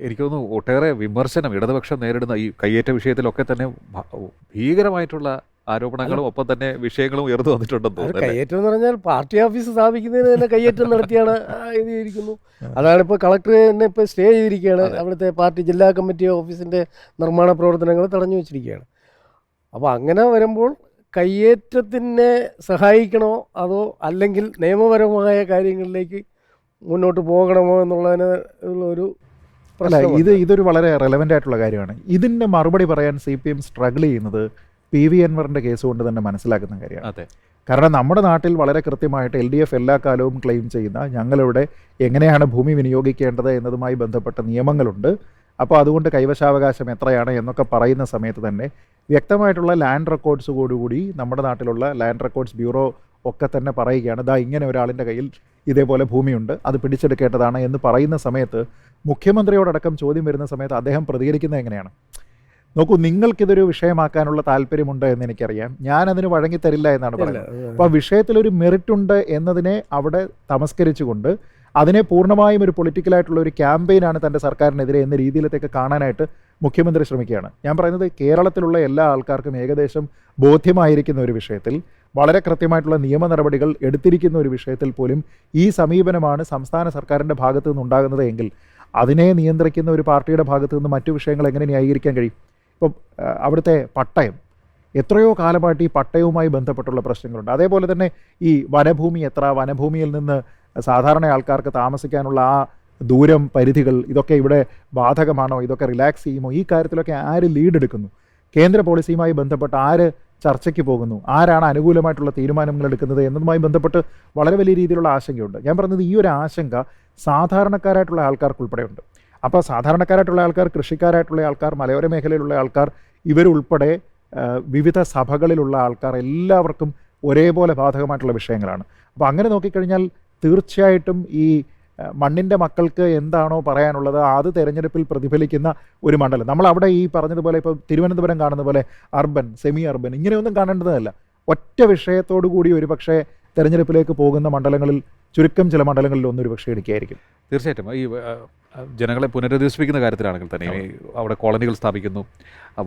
എനിക്ക് തോന്നുന്നു ഒട്ടേറെ വിമർശനം ഇടതുപക്ഷം നേരിടുന്ന ഈ കയ്യേറ്റ വിഷയത്തിലൊക്കെ തന്നെ ഭീകരമായിട്ടുള്ള ആരോപണങ്ങളും ഒപ്പം തന്നെ വിഷയങ്ങളും ഉയർന്നു വന്നിട്ടുണ്ടെന്ന് കയ്യേറ്റം എന്ന് പറഞ്ഞാൽ പാർട്ടി ഓഫീസ് സ്ഥാപിക്കുന്നതിന് തന്നെ കയ്യേറ്റം നടത്തിയാണ് ഇത് ചെയ്തിരിക്കുന്നു അതാണ് ഇപ്പോൾ കളക്ടർ തന്നെ ഇപ്പോൾ സ്റ്റേ ചെയ്തിരിക്കുകയാണ്. അവിടുത്തെ പാർട്ടി ജില്ലാ കമ്മിറ്റി ഓഫീസിന്റെ നിർമ്മാണ പ്രവർത്തനങ്ങൾ തടഞ്ഞു വെച്ചിരിക്കുകയാണ്. അപ്പോൾ അങ്ങനെ വരുമ്പോൾ കയ്യേറ്റത്തിനെ സഹായിക്കണോ അതോ അല്ലെങ്കിൽ നിയമപരമായ കാര്യങ്ങളിലേക്ക് മുന്നോട്ട് പോകണമോ എന്നുള്ളതിന് ഒരു അല്ല ഇത് ഇതൊരു വളരെ റെലവെന്റ് ആയിട്ടുള്ള കാര്യമാണ്. ഇതിന്റെ മറുപടി പറയാൻ സി പി എം സ്ട്രഗിൾ ചെയ്യുന്നത് പി വി അൻവറിന്റെ കേസ് കൊണ്ട് തന്നെ മനസ്സിലാക്കുന്ന കാര്യമാണ്. അതെ. കാരണം നമ്മുടെ നാട്ടിൽ വളരെ കൃത്യമായിട്ട് എൽ ഡി എഫ് എല്ലാ കാലവും ക്ലെയിം ചെയ്യുന്ന ഞങ്ങളിവിടെ എങ്ങനെയാണ് ഭൂമി വിനിയോഗിക്കേണ്ടത് എന്നതുമായി ബന്ധപ്പെട്ട നിയമങ്ങളുണ്ട്. അപ്പോൾ അതുകൊണ്ട് കൈവശാവകാശം എത്രയാണ് എന്നൊക്കെ പറയുന്ന സമയത്ത് തന്നെ വ്യക്തമായിട്ടുള്ള ലാൻഡ് റെക്കോർഡ്സ് കൂടി നമ്മുടെ നാട്ടിലുള്ള ലാൻഡ് റെക്കോർഡ്സ് ബ്യൂറോ ഒക്കെ തന്നെ പറയുകയാണ് ദാ ഇങ്ങനെ ഒരാളിന്റെ കയ്യിൽ ഇതേപോലെ ഭൂമിയുണ്ട്. അത് പിടിച്ചെടുക്കേണ്ടതാണ് എന്ന് പറയുന്ന സമയത്ത് മുഖ്യമന്ത്രിയോടക്കം ചോദ്യം വരുന്ന സമയത്ത് അദ്ദേഹം പ്രതികരിക്കുന്നത് എങ്ങനെയാണ്? നോക്കൂ നിങ്ങൾക്കിതൊരു വിഷയമാക്കാനുള്ള താല്പര്യമുണ്ട് എന്ന് എനിക്കറിയാം. ഞാൻ അതിന് വഴങ്ങിത്തരില്ല എന്നാണ് പറയുന്നത്. അപ്പോൾ വിഷയത്തിലൊരു മെറിറ്റ് ഉണ്ട് എന്നതിനെ അവിടെ തമസ്കരിച്ചുകൊണ്ട് അതിനെ പൂർണമായും ഒരു പൊളിറ്റിക്കലായിട്ടുള്ള ഒരു ക്യാമ്പയിനാണ് തന്റെ സർക്കാരിനെതിരെ എന്ന രീതിയിലത്തേക്ക് കാണാനായിട്ട് മുഖ്യമന്ത്രി ശ്രമിക്കുകയാണ്. ഞാൻ പറയുന്നത് കേരളത്തിലുള്ള എല്ലാ ആൾക്കാർക്കും ഏകദേശം ബോധ്യമായിരിക്കുന്ന ഒരു വിഷയത്തിൽ വളരെ കൃത്യമായിട്ടുള്ള നിയമ നടപടികൾ എടുത്തിരിക്കുന്ന ഒരു വിഷയത്തിൽ പോലും ഈ സമീപനമാണ് സംസ്ഥാന സർക്കാരിന്റെ ഭാഗത്തു നിന്നുണ്ടാകുന്നത് എങ്കിൽ അതിനെ നിയന്ത്രിക്കുന്ന ഒരു പാർട്ടിയുടെ ഭാഗത്തു നിന്ന് മറ്റു വിഷയങ്ങൾ എങ്ങനെ ന്യായീകരിക്കാൻ കഴിയും? ഇപ്പം അവിടുത്തെ പട്ടയം. എത്രയോ കാലമായിട്ട് ഈ പട്ടയവുമായി ബന്ധപ്പെട്ടുള്ള പ്രശ്നങ്ങളുണ്ട്. അതേപോലെ തന്നെ ഈ വനഭൂമി എത്ര വനഭൂമിയിൽ നിന്ന് സാധാരണ ആൾക്കാർക്ക് താമസിക്കാനുള്ള ആ ദൂരം പരിധികൾ ഇതൊക്കെ ഇവിടെ ബാധകമാണോ? ഇതൊക്കെ റിലാക്സ് ചെയ്യുമോ? ഈ കാര്യത്തിലൊക്കെ ആര് ലീഡ് എടുക്കുന്നു കേന്ദ്ര പോളിസിയുമായി ബന്ധപ്പെട്ട് ആര് ചർച്ചയ്ക്ക് പോകുന്നു. ആരാണ് അനുകൂലമായിട്ടുള്ള തീരുമാനങ്ങൾ എടുക്കുന്നത് എന്നതുമായി ബന്ധപ്പെട്ട് വളരെ വലിയ രീതിയിലുള്ള ആശങ്കയുണ്ട്. ഞാൻ പറഞ്ഞത് ഈ ഒരു ആശങ്ക സാധാരണക്കാരായിട്ടുള്ള ആൾക്കാർക്ക് ഉൾപ്പെടെയുണ്ട്. അപ്പോൾ സാധാരണക്കാരായിട്ടുള്ള ആൾക്കാർ കൃഷിക്കാരായിട്ടുള്ള ആൾക്കാർ മലയോര മേഖലയിലുള്ള ആൾക്കാർ ഇവരുൾപ്പെടെ വിവിധ സഭകളിലുള്ള ആൾക്കാർ എല്ലാവർക്കും ഒരേപോലെ ബാധകമായിട്ടുള്ള വിഷയങ്ങളാണ്. അപ്പോൾ അങ്ങനെ നോക്കിക്കഴിഞ്ഞാൽ തീർച്ചയായിട്ടും ഈ മണ്ണിന്റെ മക്കൾക്ക് എന്താണോ പറയാനുള്ളത് അത് തെരഞ്ഞെടുപ്പിൽ പ്രതിഫലിക്കുന്ന ഒരു മണ്ഡലം. നമ്മൾ അവിടെ ഈ പറഞ്ഞതുപോലെ ഇപ്പോൾ തിരുവനന്തപുരം കാണുന്ന പോലെ അർബൻ സെമി അർബൻ ഇങ്ങനെയൊന്നും കാണേണ്ടതല്ല. ഒറ്റ വിഷയത്തോടു കൂടി ഒരു പക്ഷേ തെരഞ്ഞെടുപ്പിലേക്ക് പോകുന്ന മണ്ഡലങ്ങളിൽ ചുരുക്കം ചില മണ്ഡലങ്ങളിൽ ഒന്നൊരു പക്ഷേ ഇടുക്കിയായിരിക്കും തീർച്ചയായിട്ടും. ഈ ജനങ്ങളെ പുനരധിവസിപ്പിക്കുന്ന കാര്യത്തിലാണെങ്കിൽ തന്നെ അവിടെ കോളനികൾ സ്ഥാപിക്കുന്നു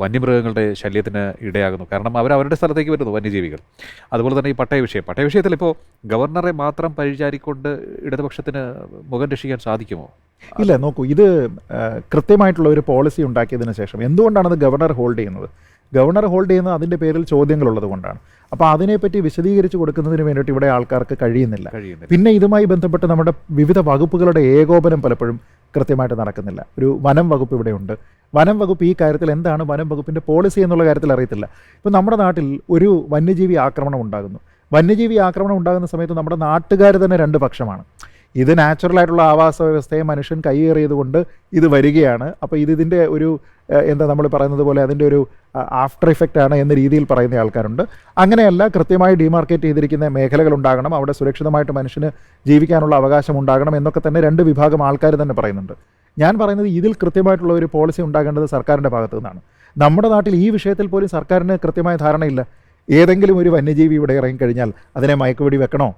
വന്യമൃഗങ്ങളുടെ ശല്യത്തിന് ഇടയാകുന്നു. കാരണം അവർ അവരുടെ സ്ഥലത്തേക്ക് വരുന്നു വന്യജീവികൾ. അതുപോലെ തന്നെ ഈ പട്ടയ വിഷയം പട്ടയ വിഷയത്തിൽ ഇപ്പോൾ ഗവർണറെ മാത്രം പരിചാരിക്കൊണ്ട് ഇടതുപക്ഷത്തിന് മുഖം രക്ഷിക്കാൻ സാധിക്കുമോ? ഇല്ല നോക്കൂ ഇത് കൃത്യമായിട്ടുള്ള ഒരു പോളിസി ഉണ്ടാക്കിയതിന് ശേഷം എന്തുകൊണ്ടാണ് അത് ഗവർണർ ഹോൾഡ് ചെയ്യുന്നത്? ഗവർണർ ഹോൾഡ് ചെയ്യുന്നത് അതിന്റെ പേരിൽ ചോദ്യങ്ങളുള്ളത് കൊണ്ടാണ്. അപ്പോൾ അതിനെപ്പറ്റി വിശദീകരിച്ച് കൊടുക്കുന്നതിന് വേണ്ടിയിട്ട് ഇവിടെ ആൾക്കാർക്ക് കഴിയുന്നില്ല. കഴിയുന്നില്ല. പിന്നെ ഇതുമായി ബന്ധപ്പെട്ട് നമ്മുടെ വിവിധ വകുപ്പുകളുടെ ഏകോപനം പലപ്പോഴും കൃത്യമായിട്ട് നടക്കുന്നില്ല. ഒരു വനം വകുപ്പ് ഇവിടെ ഉണ്ട്. വനം വകുപ്പ് ഈ കാര്യത്തിൽ എന്താണ്? വനം വകുപ്പിന്റെ പോളിസി എന്നുള്ള കാര്യത്തിൽ അറിയത്തില്ല. ഇപ്പൊ നമ്മുടെ നാട്ടിൽ ഒരു വന്യജീവി ആക്രമണം ഉണ്ടാകുന്നു. വന്യജീവി ആക്രമണം ഉണ്ടാകുന്ന സമയത്ത് നമ്മുടെ നാട്ടുകാർ തന്നെ രണ്ട് പക്ഷമാണ്. ഇത് നാച്ചുറലായിട്ടുള്ള ആവാസ വ്യവസ്ഥയെ മനുഷ്യൻ കൈയേറിയതുകൊണ്ട് ഇത് വരികയാണ്. അപ്പോൾ ഇത് ഇതിന്റെ ഒരു എന്താ നമ്മൾ പറയുന്നത് പോലെ അതിന്റെ ഒരു ആഫ്റ്റർ ഇഫക്റ്റ് ആണ് എന്ന രീതിയിൽ പറയുന്ന ആൾക്കാരുണ്ട്. അങ്ങനെയല്ല കൃത്യമായി ഡിമാർക്കേറ്റ് ചെയ്തിരിക്കുന്ന മേഖലകൾ ഉണ്ടാകണം. അവിടെ സുരക്ഷിതമായിട്ട് മനുഷ്യന് ജീവിക്കാനുള്ള അവകാശം ഉണ്ടാകണം എന്നൊക്കെ തന്നെ രണ്ട് വിഭാഗം ആൾക്കാർ തന്നെ പറയുന്നുണ്ട്. ഞാൻ പറയുന്നത് ഇതിൽ കൃത്യമായിട്ടുള്ള ഒരു പോളിസി ഉണ്ടാകേണ്ടത് സർക്കാരിന്റെ ഭാഗത്തു നിന്നാണ്. നമ്മുടെ നാട്ടിൽ ഈ വിഷയത്തിൽ പോലും സർക്കാരിന് കൃത്യമായ ധാരണയില്ല. ഏതെങ്കിലും ഒരു വന്യജീവി ഇവിടെ ഇറങ്ങിക്കഴിഞ്ഞാൽ അതിനെ മയക്കുവെടി വെക്കണോ?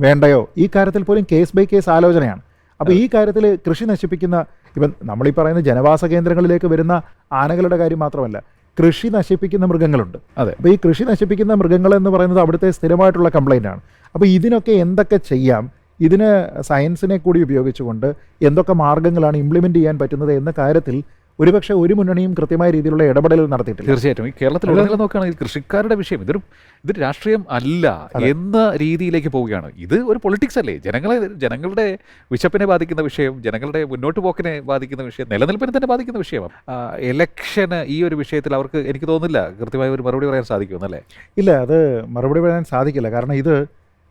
വേണ്ടയോ? ഈ കാര്യത്തിൽ പോലും കേസ് ബൈ കേസ് ആലോചനയാണ്. അപ്പോൾ ഈ കാര്യത്തിൽ കൃഷി നശിപ്പിക്കുന്ന ഇപ്പം നമ്മളീ പറയുന്ന ജനവാസ കേന്ദ്രങ്ങളിലേക്ക് വരുന്ന ആനകളുടെ കാര്യം മാത്രമല്ല കൃഷി നശിപ്പിക്കുന്ന മൃഗങ്ങളുണ്ട്. അതെ. അപ്പോൾ ഈ കൃഷി നശിപ്പിക്കുന്ന മൃഗങ്ങൾ എന്ന് പറയുന്നത് അവിടുത്തെ സ്ഥിരമായിട്ടുള്ള കംപ്ലൈന്റ് ആണ്. അപ്പോൾ ഇതിനൊക്കെ എന്തൊക്കെ ചെയ്യാം? ഇതിന് സയൻസിനെ കൂടി ഉപയോഗിച്ചുകൊണ്ട് എന്തൊക്കെ മാർഗങ്ങളാണ് ഇംപ്ലിമെന്റ് ചെയ്യാൻ പറ്റുന്നത് എന്ന കാര്യത്തിൽ ഒരുപക്ഷെ ഒരു മുന്നണിയും കൃത്യമായ രീതിയിലുള്ള ഇടപെടൽ നടത്തിയിട്ടില്ല. തീർച്ചയായിട്ടും. ഈ കേരളത്തിൽ ഉടനീളം നോക്കുകയാണെങ്കിൽ കൃഷിക്കാരുടെ വിഷയം. ഇതൊരു ഇത് രാഷ്ട്രീയം അല്ല എന്ന രീതിയിലേക്ക് പോവുകയാണ്. ഇത് ഒരു പൊളിറ്റിക്സ് അല്ലേ? ജനങ്ങളെ ജനങ്ങളുടെ വിശപ്പിനെ ബാധിക്കുന്ന വിഷയം ജനങ്ങളുടെ മുന്നോട്ട് പോക്കിനെ ബാധിക്കുന്ന വിഷയം നിലനിൽപ്പിനെ തന്നെ ബാധിക്കുന്ന വിഷയമാണ് എലക്ഷന് ഈ ഒരു വിഷയത്തിൽ അവർക്ക് എനിക്ക് തോന്നുന്നില്ല കൃത്യമായ ഒരു മറുപടി പറയാൻ സാധിക്കുമെന്നല്ലേ ഇല്ല അത് മറുപടി പറയാൻ സാധിക്കില്ല. കാരണം ഇത്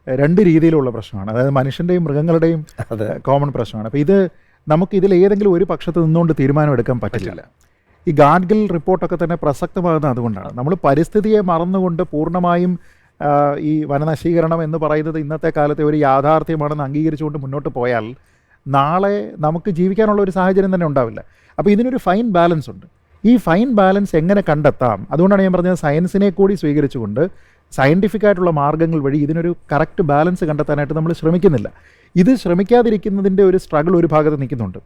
രണ്ട് രീതിയിലുള്ള പ്രശ്നമാണ്. അതായത് മനുഷ്യന്റെയും മൃഗങ്ങളുടെയും കോമൺ പ്രശ്നമാണ്. അപ്പോൾ ഇത് നമുക്ക് ഇതിൽ ഏതെങ്കിലും ഒരു പക്ഷത്ത് നിന്നുകൊണ്ട് തീരുമാനമെടുക്കാൻ പറ്റില്ല. ഈ ഗാഡ്ഗിൽ റിപ്പോർട്ടൊക്കെ തന്നെ പ്രസക്തമാകുന്നത് അതുകൊണ്ടാണ്. നമ്മൾ പരിസ്ഥിതിയെ മറന്നുകൊണ്ട് പൂർണമായും ഈ വനനശീകരണം എന്ന് പറയുന്നത് ഇന്നത്തെ കാലത്തെ ഒരു യാഥാർത്ഥ്യമാണെന്ന് അംഗീകരിച്ചുകൊണ്ട് മുന്നോട്ട് പോയാൽ നാളെ നമുക്ക് ജീവിക്കാനുള്ള ഒരു സാഹചര്യം തന്നെ ഉണ്ടാവില്ല. അപ്പോൾ ഇതിനൊരു ഫൈൻ ബാലൻസ് ഉണ്ട്. ഈ ഫൈൻ ബാലൻസ് എങ്ങനെ കണ്ടെത്താം? അതുകൊണ്ടാണ് ഞാൻ പറഞ്ഞത് സയൻസിനെ കൂടി സ്വീകരിച്ചുകൊണ്ട് സയന്റിഫിക് ആയിട്ടുള്ള മാർഗങ്ങൾ വഴി ഇതിനൊരു കറക്റ്റ് ബാലൻസ് കണ്ടെത്താനായിട്ട് നമ്മൾ ശ്രമിക്കുന്നില്ല. ഇത് ശ്രമിക്കാതിരിക്കുന്നതിന്റെ ഒരു സ്ട്രഗിൾ ഒരു ഭാഗത്ത് നിൽക്കുന്നുണ്ട്.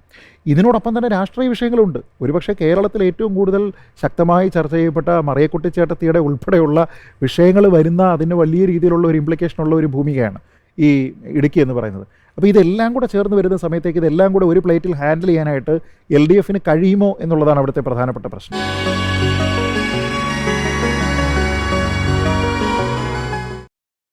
ഇതിനോടൊപ്പം തന്നെ രാഷ്ട്രീയ വിഷയങ്ങളുണ്ട്. ഒരുപക്ഷെ കേരളത്തിൽ ഏറ്റവും കൂടുതൽ ശക്തമായി ചർച്ച ചെയ്യപ്പെട്ട മറിയക്കുട്ടിച്ചേട്ടത്തിയുടെ ഉൾപ്പെടെയുള്ള വിഷയങ്ങൾ വരുന്ന അതിന് വലിയ രീതിയിലുള്ള ഒരു ഇംപ്ലിക്കേഷനുള്ള ഒരു ഭൂമികയാണ് ഈ ഇടുക്കി എന്ന് പറയുന്നത്. അപ്പോൾ ഇതെല്ലാം കൂടെ ചേർന്ന് വരുന്ന സമയത്തേക്ക് ഇതെല്ലാം കൂടെ ഒരു പ്ലേറ്റിൽ ഹാൻഡിൽ ചെയ്യാനായിട്ട് എൽ ഡി എഫിന് കഴിയുമോ എന്നുള്ളതാണ് അവിടുത്തെ പ്രധാനപ്പെട്ട പ്രശ്നം.